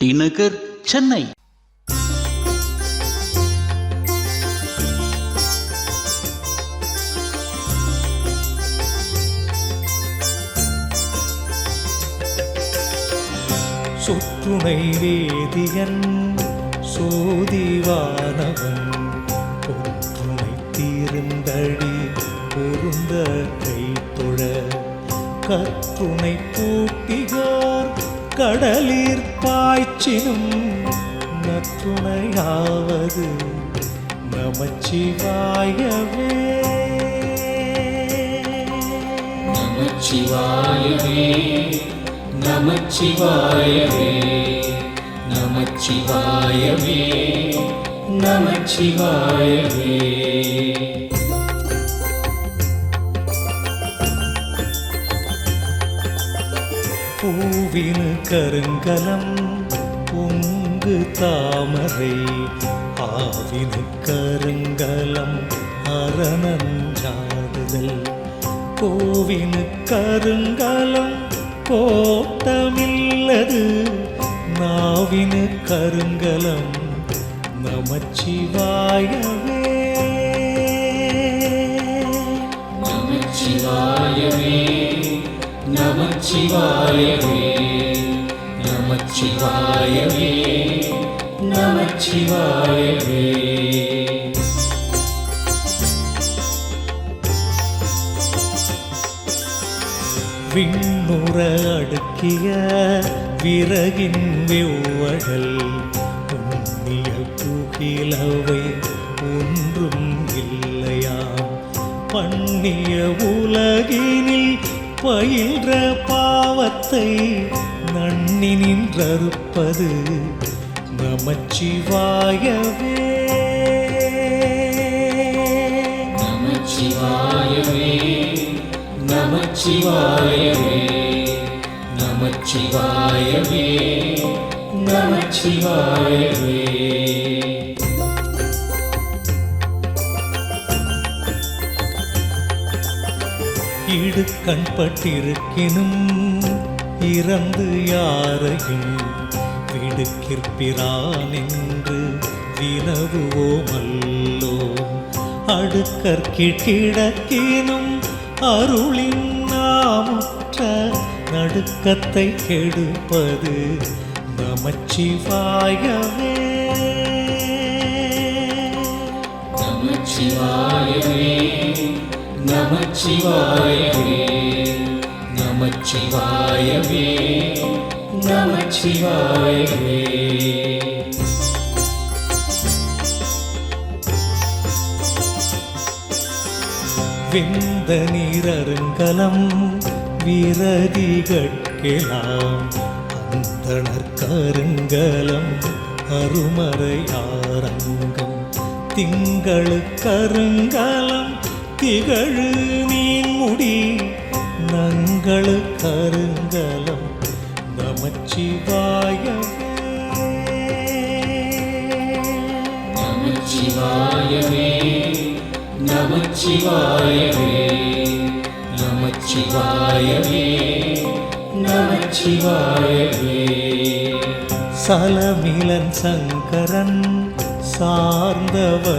T Nagar Chennai. சுற்றுனை வேதியன் சோதிவானவன் ஒற்றுனை தீர்ந்தடி பொருந்த கைத்தொழ கற்றுணை கூட்டியோர் கடலீர் பாய்ச்சினும் நற்றுணையாவது நமச்சிவாயவே. நமச்சிவாயவே நமச்சிவாயவே நமச்சிவாயவே நமச்சிவாயவே. பூவினு கருங்கலம் பொங்கு தாமரை ஆவினு கருங்கலம் அரணஞ்சாடுதல் கோவினு கருங்கலம் கோட்டமில்லது. நாவினு கருங்கலம் நமச்சிவாயவே நமச்சிவாயவே நமச்சிவாயவே நமச்சிவாயவே நமச்சிவாயவே. விண்ணுற அடுக்கிய விறகின் வெவ்வழல் உண்ணிய புகிலவை ஒன்றும் இல்லையாம். பண்ணிய உலகினில் பயின்ற பாவத்தை நன்னி நின்றறுப்பது நமச்சிவாயவே. நமச்சிவாயவே நமச்சிவாயவே நமச்சிவாயவே நமச்சிவாயவே. இடுக்கண் கண்பட்டிருக்கினும் இறந்து யாரையும் விடுக்கிற்பிரான் என்று வினவுவோமல்லோ. அடுக்கற்கிடக்கினும் அருளின் நாமுற்ற நடுக்கத்தை கெடுப்பது நமச்சிவாயவே. நமச்சிவாயவே. நமச்சிவாயவே நமச்சிவாயவே நமச்சிவாயவே. வெந்த நீரருங்கலம் விரதிகட்கெலாம் அந்தணர் கருங்கலம் அருமறையாரங்கம் திங்களு கருங்கலம் திகழு நீன்முடி நங்களு கருங்கலம் நமச்சிவாயவே நமச்சிவாயவே நமச்சிவாயவே நமச்சிவாயவே சலமிலன் சங்கரன் சார்ந்தவர்களால்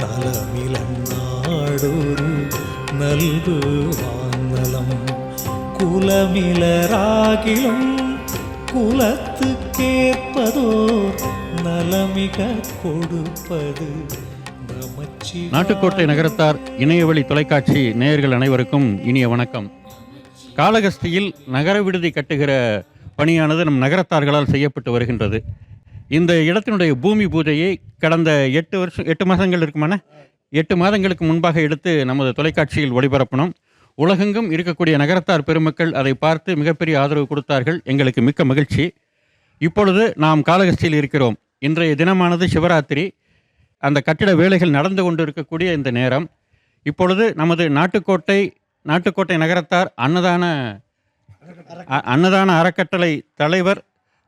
நலமிலன் நாடொரு நல்கு வானலம் குலமிலராகிலும் குலத்துக்கேற்பதோர் நலமிக கொடுப்பது நாட்டுக்கோட்டை நகரத்தார் இணையவழி தொலைக்காட்சி நேயர்கள் அனைவருக்கும் இனிய வணக்கம். காளகஸ்தியில் நகர விடுதி கட்டுகிற பணியானது நம் நகரத்தார்களால் செய்யப்பட்டு வருகின்றது. இந்த இடத்தினுடைய பூமி பூஜையை கடந்த எட்டு வருஷம் எட்டு மாதங்கள் இருக்குமான எட்டு மாதங்களுக்கு முன்பாக எடுத்து நமது தொலைக்காட்சியில் ஒளிபரப்பினோம். உலகெங்கும் இருக்கக்கூடிய நகரத்தார் பெருமக்கள் அதை பார்த்து மிகப்பெரிய ஆதரவு கொடுத்தார்கள். எங்களுக்கு மிக்க மகிழ்ச்சி. இப்பொழுது நாம் காளகஸ்தியில் இருக்கிறோம். இன்றைய தினமானது சிவராத்திரி. அந்த கட்டிட வேலைகள் நடந்து கொண்டிருக்கக்கூடிய இந்த நேரம். இப்பொழுது நமது நாட்டுக்கோட்டை நாட்டுக்கோட்டை நகரத்தார் அன்னதான அன்னதான அறக்கட்டளை தலைவர்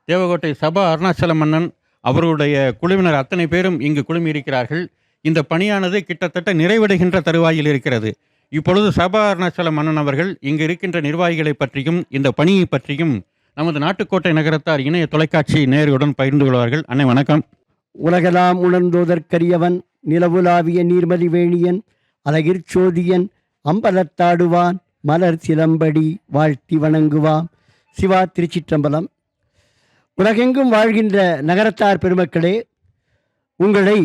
தேவகோட்டை சபா அருணாச்சல மன்னன் அவர்களுடைய குழுவினர் அத்தனை பேரும் இங்கு குழுமியிருக்கிறார்கள். இந்த பணியானது கிட்டத்தட்ட நிறைவடைகின்ற தருவாயில் இருக்கிறது. இப்பொழுது சபா அருணாச்சல மன்னன் அவர்கள் இங்கு இருக்கின்ற நிர்வாகிகளை பற்றியும் இந்த பணியை பற்றியும் நமது நாட்டுக்கோட்டை நகரத்தார் இணைய தொலைக்காட்சி நேயர்களுடன் பகிர்ந்து கொள்வார்கள். அன்னை வணக்கம். உலகலாம் உணர்ந்தோதற்கரியவன் நிலவுலாவிய நீர்மதி வேணியன் அழகிற் சோதியன் அம்பலத்தாடுவான் மலர் சிலம்படி வாழ்த்தி வணங்குவாம். சிவா திருச்சிற்றம்பலம். உலகெங்கும் வாழ்கின்ற நகரத்தார் பெருமக்களே உங்களை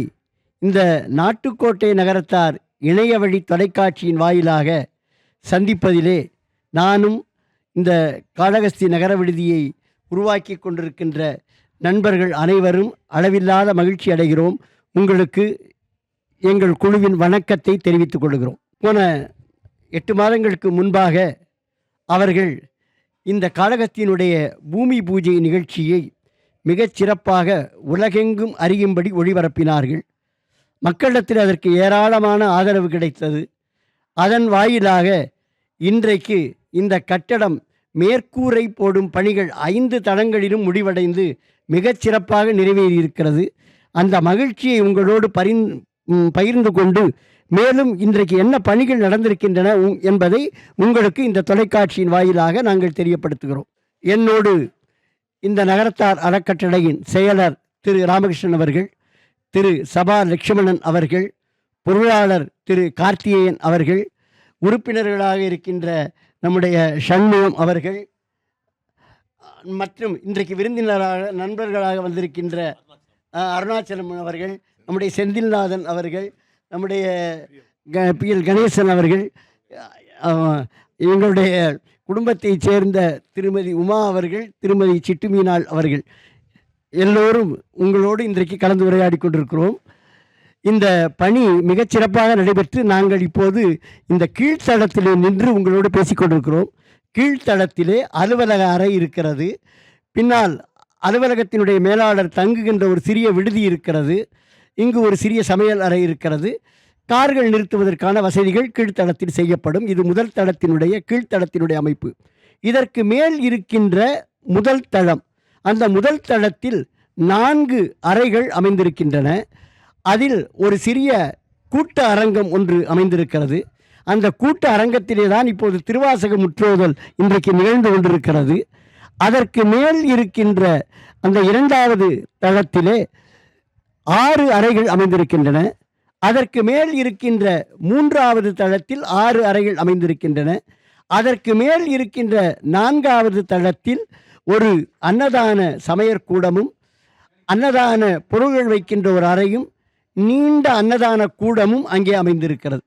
இந்த நாட்டுக்கோட்டை நகரத்தார் இணைய வழி தொலைக்காட்சியின் வாயிலாக சந்திப்பதிலே நானும் இந்த காளகஸ்தி நகர விடுதியை உருவாக்கி கொண்டிருக்கின்ற நண்பர்கள் அனைவரும் அளவில்லாத மகிழ்ச்சி அடைகிறோம். உங்களுக்கு எங்கள் குழுவின் வணக்கத்தை தெரிவித்துக் கொள்கிறோம். போன எட்டு மாதங்களுக்கு முன்பாக அவர்கள் இந்த காடகத்தினுடைய பூமி பூஜை நிகழ்ச்சியை மிகச் சிறப்பாக உலகெங்கும் அறியும்படி ஒளிபரப்பினார்கள். மக்களிடத்தில் அதற்கு ஏராளமான ஆதரவு கிடைத்தது. அதன் வாயிலாக இன்றைக்கு இந்த கட்டடம் மேற்கூரை போடும் பணிகள் ஐந்து தளங்களிலும் முடிவடைந்து மிகச் சிறப்பாக நிறைவேறியிருக்கிறது. அந்த மகிழ்ச்சியை உங்களோடு பரிந் பகிர்ந்து கொண்டு மேலும் இன்றைக்கு என்ன பணிகள் நடந்திருக்கின்றன உ- என்பதை உங்களுக்கு இந்த தொலைக்காட்சியின் வாயிலாக நாங்கள் தெரியப்படுத்துகிறோம். என்னோடு இந்த நகரத்தார் அறக்கட்டளையின் செயலர் திரு ராமகிருஷ்ணன் அவர்கள் திரு சபா லட்சுமணன் அவர்கள் பொருளாளர் திரு கார்த்திகேயன் அவர்கள் உறுப்பினர்களாக இருக்கின்ற நம்முடைய சண்முகம் அவர்கள் மற்றும் இன்றைக்கு விருந்தினராக நண்பர்களாக வந்திருக்கின்ற அருணாச்சலம் அவர்கள் நம்முடைய செந்தில்நாதன் அவர்கள் நம்முடைய க பி. எல். கணேசன் அவர்கள் எங்களுடைய குடும்பத்தைச் சேர்ந்த திருமதி உமா அவர்கள் திருமதி சிட்டுமீனாள் அவர்கள். எல்லோரும் உங்களோடு இன்றைக்கு கலந்து உரையாடி கொண்டிருக்கிறோம். இந்த பணி மிகச் சிறப்பாக நடைபெற்று நாங்கள் இப்போது இந்த கீழ்த்தளத்திலே நின்று உங்களோடு பேசிக்கொண்டிருக்கிறோம் கீழ்த்தளத்திலே அலுவலக அறை இருக்கிறது. பின்னால் அலுவலகத்தினுடைய மேலாளர் தங்குகின்ற ஒரு சிறிய விடுதி இருக்கிறது. இங்கு ஒரு சிறிய சமையல் அறை இருக்கிறது. கார்கள் நிறுத்துவதற்கான வசதிகள் கீழ்த்தளத்தில் செய்யப்படும். இது முதல் தளத்தினுடைய கீழ்த்தளத்தினுடைய அமைப்பு. இதற்கு மேல் இருக்கின்ற முதல் தளம். அந்த முதல் தளத்தில் நான்கு அறைகள் அமைந்திருக்கின்றன. அதில் ஒரு சிறிய கூட்ட அரங்கம் ஒன்று அமைந்திருக்கிறது. அந்த கூட்ட அரங்கத்திலே தான் இப்போது திருவாசக முற்றோதல் இன்றைக்கு நிகழ்ந்து கொண்டிருக்கிறது. அதற்கு மேல் இருக்கின்ற அந்த இரண்டாவது தளத்திலே ஆறு அறைகள் அமைந்திருக்கின்றன. அதற்கு மேல் இருக்கின்ற மூன்றாவது தளத்தில் ஆறு அறைகள் அமைந்திருக்கின்றன. அதற்கு மேல் இருக்கின்ற நான்காவது தளத்தில் ஒரு அன்னதான சமையற்கூடமும் அன்னதான பொருள்கள் வைக்கின்ற ஒரு அறையும் நீண்ட அன்னதான கூடமும் அங்கே அமைந்திருக்கிறது.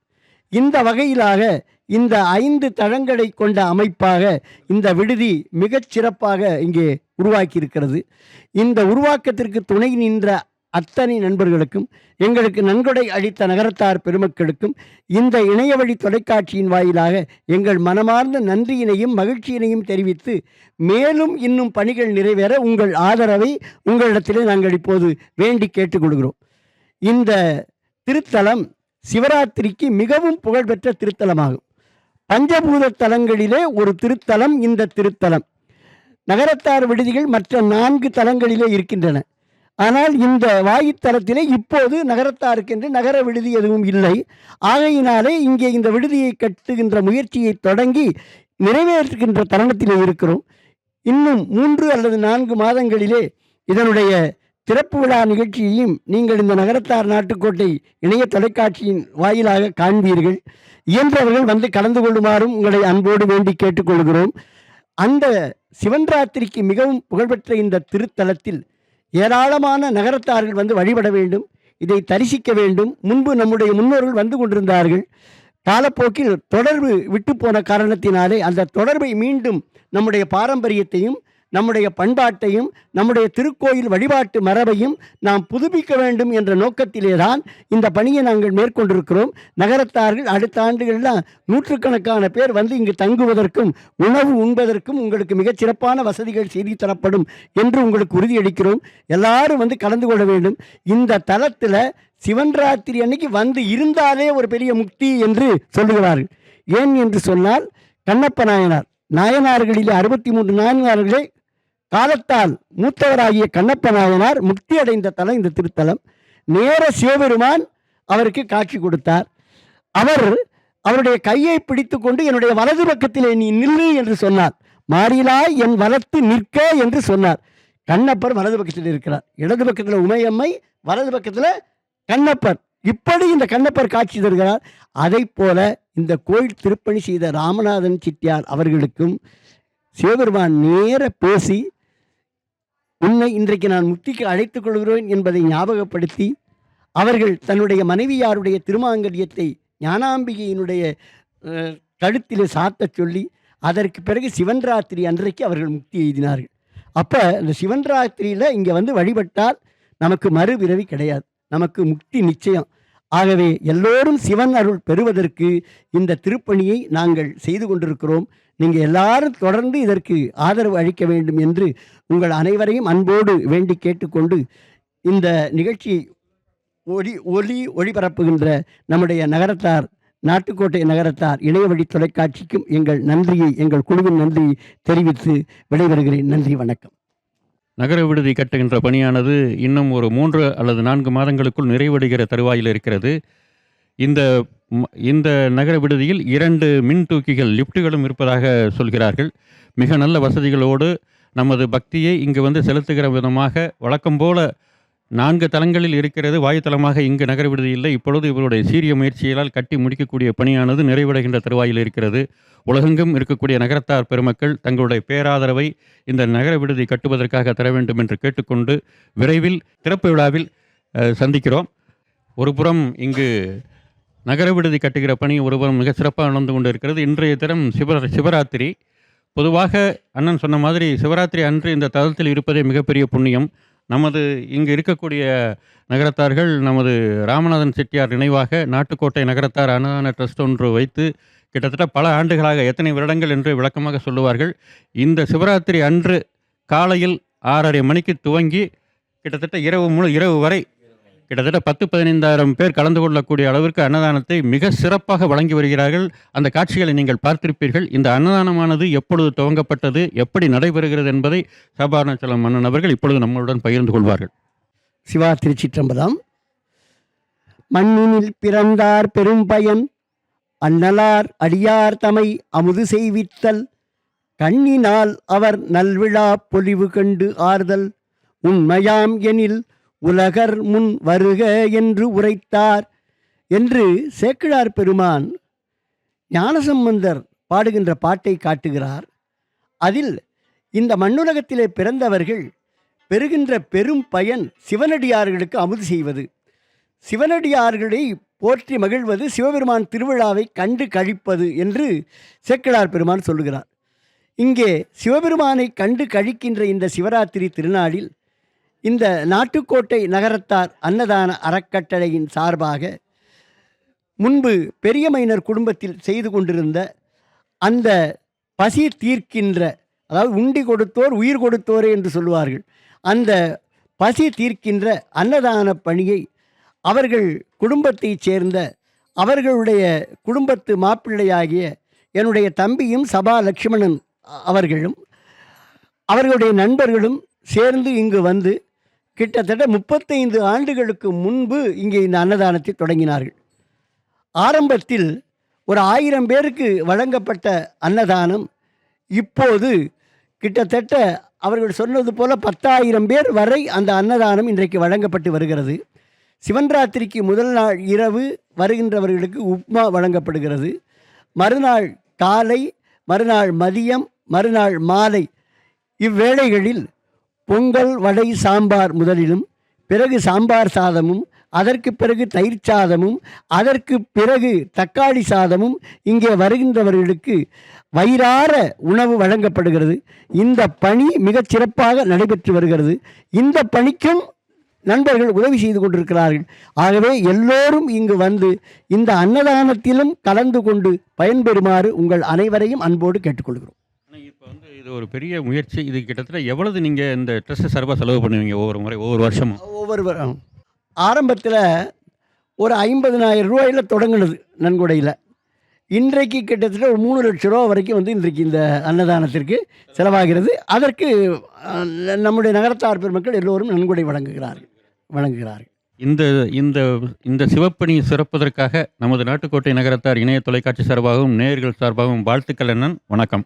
இந்த வகையிலாக இந்த ஐந்து தளங்களை கொண்ட அமைப்பாக இந்த விடுதி மிகச் சிறப்பாக இங்கே உருவாக்கியிருக்கிறது. இந்த உருவாக்கத்திற்கு துணை நின்ற அத்தனை நண்பர்களுக்கும் எங்களுக்கு நன்கொடை அளித்த நகரத்தார் பெருமக்களுக்கும் இந்த இணையவழி தொலைக்காட்சியின் வாயிலாக எங்கள் மனமார்ந்த நன்றியினையும் மகிழ்ச்சியினையும் தெரிவித்து மேலும் இன்னும் பணிகள் நிறைவேற உங்கள் ஆதரவை உங்களிடத்திலே நாங்கள் இப்போது வேண்டி கேட்டுக்கொள்கிறோம். இந்த திருத்தலம் சிவராத்திரிக்கு மிகவும் புகழ்பெற்ற திருத்தலமாகும். பஞ்சபூத தலங்களிலே ஒரு திருத்தலம் இந்த திருத்தலம். நகரத்தார் விடுதிகள் மற்ற நான்கு தலங்களிலே இருக்கின்றன. ஆனால் இந்த வாயுத்தலத்திலே இப்போது நகரத்தாருக்கென்று நகர விடுதி எதுவும் இல்லை. ஆகையினாலே இங்கே இந்த விடுதியை கட்டுகின்ற முயற்சியை தொடங்கி நிறைவேற்றுகின்ற தருணத்திலே இருக்கிறோம். இன்னும் மூன்று அல்லது நான்கு மாதங்களிலே இதனுடைய திறப்பு விழா நிகழ்ச்சியையும் நீங்கள் இந்த நகரத்தார் நாட்டுக்கோட்டை இணைய தொலைக்காட்சியின் வாயிலாக காண்பீர்கள். இயன்றவர்கள் வந்து கலந்து கொள்ளுமாறும் உங்களை அன்போடு வேண்டி கேட்டுக்கொள்கிறோம். அந்த சிவன் ராத்திரிக்கு மிகவும் புகழ்பெற்ற இந்த திருத்தலத்தில் ஏராளமான நகரத்தார்கள் வந்து வழிபட வேண்டும் இதை தரிசிக்க வேண்டும். முன்பு நம்முடைய முன்னோர்கள் வந்து கொண்டிருந்தார்கள். காலப்போக்கில் தொடர்பு விட்டு போன காரணத்தினாலே அந்த தொடர்பை மீண்டும் நம்முடைய பாரம்பரியத்தையும் நம்முடைய பண்பாட்டையும் நம்முடைய திருக்கோயில் வழிபாட்டு மரபையும் நாம் புதுப்பிக்க வேண்டும் என்ற நோக்கத்திலே தான் இந்த பணியை நாங்கள் மேற்கொண்டிருக்கிறோம். நகரத்தார்கள் அடுத்த ஆண்டுகளில் நூற்றுக்கணக்கான பேர் வந்து இங்கு தங்குவதற்கும் உணவு உண்பதற்கும் உங்களுக்கு மிகச் சிறப்பான வசதிகள் செய்து தரப்படும் என்று உங்களுக்கு உறுதியளிக்கிறோம். எல்லாரும் வந்து கலந்து கொள்ள வேண்டும். இந்த தலத்தில் சிவன் ராத்திரி அன்னைக்கு வந்து இருந்தாலே ஒரு பெரிய முக்தி என்று சொல்லுகிறார்கள். ஏன் என்று சொன்னால் கண்ணப்ப நாயனார் நாயனார்களிலே அறுபத்தி மூன்று நாயனார்களே காலத்தால் மூத்தவராகிய கண்ணப்ப நாயனார் முக்தி அடைந்த தலம் இந்த திருத்தலம். நேர சிவபெருமான் அவருக்கு காட்சி கொடுத்தார். அவர் அவருடைய கையை பிடித்துக்கொண்டு என்னுடைய வலது பக்கத்திலே நீ நில்லு என்று சொன்னார். மாறிலாய் என் வலத்து நிற்க என்று சொன்னார். கண்ணப்பர் வலது பக்கத்தில் இருக்கிறார். இடது பக்கத்தில் உமையம்மை வலது பக்கத்தில் கண்ணப்பர். இப்படி இந்த கண்ணப்பர் காட்சி தருகிறார். அதைப் போல இந்த கோயில் திருப்பணி செய்த ராமநாதன் சிட்டியார் அவர்களுக்கும் சிவபெருமான் நேர பேசி உன்னை இன்றைக்கு நான் முக்திக்கு அழைத்துக் கொள்கிறேன் என்பதை ஞாபகப்படுத்தி அவர்கள் தன்னுடைய மனைவியாருடைய திருமாங்கல்யத்தை ஞானாம்பிகையினுடைய கழுத்திலே சாத்தச் சொல்லி அதற்கு பிறகு சிவன் ராத்திரி அன்றைக்கு அவர்கள் முக்தி எழுதினார்கள் அப்போ இந்த சிவன் ராத்திரியில் இங்கே வந்து வழிபட்டால் நமக்கு மறுபிறவி கிடையாது. நமக்கு முக்தி நிச்சயம். ஆகவே எல்லோரும் சிவன் அருள் பெறுவதற்கு இந்த திருப்பணியை நாங்கள் செய்து கொண்டிருக்கிறோம். நீங்கள் எல்லாரும் தொடர்ந்து இதற்கு ஆதரவு அளிக்க வேண்டும் என்று உங்கள் அனைவரையும் அன்போடு வேண்டி கேட்டுக்கொண்டு இந்த நிகழ்ச்சியை ஒளி ஒளி ஒளிபரப்புகின்ற நம்முடைய நகரத்தார் நாட்டுக்கோட்டை நகரத்தார் இணையவழி தொலைக்காட்சிக்கும் எங்கள் நன்றியை எங்கள் குழுவின் நன்றியை தெரிவித்து விடைபெறுகிறேன். நன்றி வணக்கம். நகர விடுதி கட்டுகின்ற பணியானது இன்னும் ஒரு மூன்று அல்லது நான்கு மாதங்களுக்குள் நிறைவடைகிற தருவாயில் இருக்கிறது. இந்த இந்த நகர விடுதியில் இரண்டு மின் தூக்கிகள் லிஃப்ட்டுகளும் இருப்பதாக சொல்கிறார்கள். மிக நல்ல வசதிகளோடு நமது பக்தியை இங்கு வந்து செலுத்துகிற விதமாக வழக்கம் போல நான்கு தலங்களில் இருக்கிறது. வாயுத்தலமாக இங்கு நகர இல்லை. இப்பொழுது இவருடைய சீரிய முயற்சிகளால் கட்டி முடிக்கக்கூடிய பணியானது நிறைவடைகின்ற தருவாயில் இருக்கிறது. உலகெங்கும் இருக்கக்கூடிய நகரத்தார் பெருமக்கள் தங்களுடைய பேராதரவை இந்த நகர விடுதி கட்டுவதற்காக தர வேண்டும் என்று கேட்டுக்கொண்டு விரைவில் திறப்பு விழாவில் சந்திக்கிறோம். ஒருபுறம் இங்கு நகர விடுதி கட்டுகிற பணி ஒருபுறம் மிக சிறப்பாக நடந்து கொண்டு இருக்கிறது இன்றைய தினம் சிவ சிவராத்திரி. பொதுவாக அண்ணன் சொன்ன மாதிரி சிவராத்திரி அன்று இந்த தளத்தில் இருப்பதே மிகப்பெரிய புண்ணியம். நமது இங்கு இருக்கக்கூடிய நகரத்தார்கள் நமது ராமநாதன் செட்டியார் நினைவாக நாட்டுக்கோட்டை நகரத்தார் அன்னதான ட்ரஸ்ட் ஒன்று வைத்து கிட்டத்தட்ட பல ஆண்டுகளாக எத்தனை வருடங்கள் என்று விளக்கமாக சொல்லுவார்கள். இந்த சிவராத்திரி அன்று காலையில் ஆறரை மணிக்கு துவங்கி கிட்டத்தட்ட இரவு முழு இரவு வரை கிட்டத்தட்ட பத்து பதினைந்தாயிரம் பேர் கலந்து கொள்ளக்கூடிய அளவிற்கு அன்னதானத்தை மிக சிறப்பாக வழங்கி வருகிறார்கள். அந்த காட்சிகளை நீங்கள் பார்த்திருப்பீர்கள். இந்த அன்னதானமானது எப்பொழுது துவங்கப்பட்டது எப்படி நடைபெறுகிறது என்பதை சபாரணச்சலம் மன்னன் அவர்கள் இப்பொழுது நம்மளுடன் பகிர்ந்து கொள்வார்கள். சிவா திருச்சிற்றம்பலம். மண்ணினில் பிறந்தார் பெரும் பயன் அன்னலார் அடியார் தமை அமுது செய்வித்தல் கண்ணினால் அவர் நல்விழா பொலிவு கண்டு ஆறுதல் உண்மையாம் எனில் உலகர் முன் வருக என்று உரைத்தார் என்று சேக்கிழார் பெருமான் ஞானசம்பந்தர் பாடுகின்ற பாட்டை காட்டுகிறார். அதில் இந்த மண்ணுலகத்திலே பிறந்தவர்கள் பெறுகின்ற பெரும் பயன் சிவனடியார்களுக்கு அமுது செய்வது. சிவனடியார்களை போற்றி மகிழ்வது சிவபெருமான் திருவிழாவை கண்டு கழிப்பது என்று சேக்கிழார் பெருமான் சொல்லுகிறார். இங்கே சிவபெருமானை கண்டு கழிக்கின்ற இந்த சிவராத்திரி திருநாளில் இந்த நாட்டுக்கோட்டை நகரத்தார் அன்னதான அறக்கட்டளையின் சார்பாக முன்பு பெரிய மைனர் குடும்பத்தில் செய்து கொண்டிருந்த அந்த பசி தீர்க்கின்ற அதாவது உண்டி கொடுத்தோர் உயிர் கொடுத்தோரே என்று சொல்லுவார்கள். அந்த பசி தீர்க்கின்ற அன்னதான பணியை அவர்கள் குடும்பத்தைச் சேர்ந்த அவர்களுடைய குடும்பத்து மாப்பிள்ளையாகிய என்னுடைய தம்பியும் சபா லக்ஷ்மணன் அவர்களும் அவர்களுடைய நண்பர்களும் சேர்ந்து இங்கு வந்து கிட்டத்தட்ட முப்பத்தைந்து ஆண்டுகளுக்கு முன்பு இங்கே இந்த அன்னதானத்தை தொடங்கினார்கள். ஆரம்பத்தில் ஒரு ஆயிரம் பேருக்கு வழங்கப்பட்ட அன்னதானம் இப்போது கிட்டத்தட்ட அவர்கள் சொன்னது போல பத்தாயிரம் பேர் வரை அந்த அன்னதானம் இன்றைக்கு வழங்கப்பட்டு வருகிறது. சிவன்ராத்திரிக்கு முதல் நாள் இரவு வருகின்றவர்களுக்கு உப்மா வழங்கப்படுகிறது. மறுநாள் காலை மறுநாள் மதியம் மறுநாள் மாலை இவ்வேளைகளில் பொங்கல் வடை சாம்பார் முதலிலும் பிறகு சாம்பார் சாதமும் அதற்கு பிறகு தயிர் சாதமும் அதற்கு பிறகு தக்காளி சாதமும் இங்கே வருகின்றவர்களுக்கு வயிறார உணவு வழங்கப்படுகிறது. இந்த பணி மிகச் சிறப்பாக நடைபெற்று வருகிறது. இந்த பணிக்கும் நண்பர்கள் உதவி செய்து கொண்டிருக்கிறார்கள். ஆகவே எல்லோரும் இங்கு வந்து இந்த அன்னதானத்திலும் கலந்து கொண்டு பயன்பெறுமாறு உங்கள் அனைவரையும் அன்போடு கேட்டுக்கொள்கிறோம். இது ஒரு பெரிய முயற்சி. இது கிட்டத்தட்ட எவ்வளவு நீங்கள் இந்த ட்ரெஸ்ட் சார்பாக செலவு பண்ணுவீங்க ஒவ்வொரு முறை ஒவ்வொரு வருஷமும்? ஒவ்வொரு ஆரம்பத்தில் ஒரு ஐம்பதனாயிரம் ரூபாயில் தொடங்குனது நன்கொடையில். இன்றைக்கு கிட்டத்தட்ட ஒரு மூணு லட்ச ரூபா வரைக்கும் வந்து இன்றைக்கு இந்த அன்னதானத்திற்கு செலவாகிறது. அதற்கு நம்முடைய நகரத்தார் பெருமக்கள் எல்லோரும் நன்கொடை வழங்குகிறார்கள் வழங்குகிறார்கள். இந்த இந்த இந்த சிவப்பணி சிறப்பதற்காக நமது நாட்டுக்கோட்டை நகரத்தார் இணைய தொலைக்காட்சி சார்பாகவும் நேயர்கள் சார்பாகவும் வாழ்த்துக்கள் அண்ணன். வணக்கம்.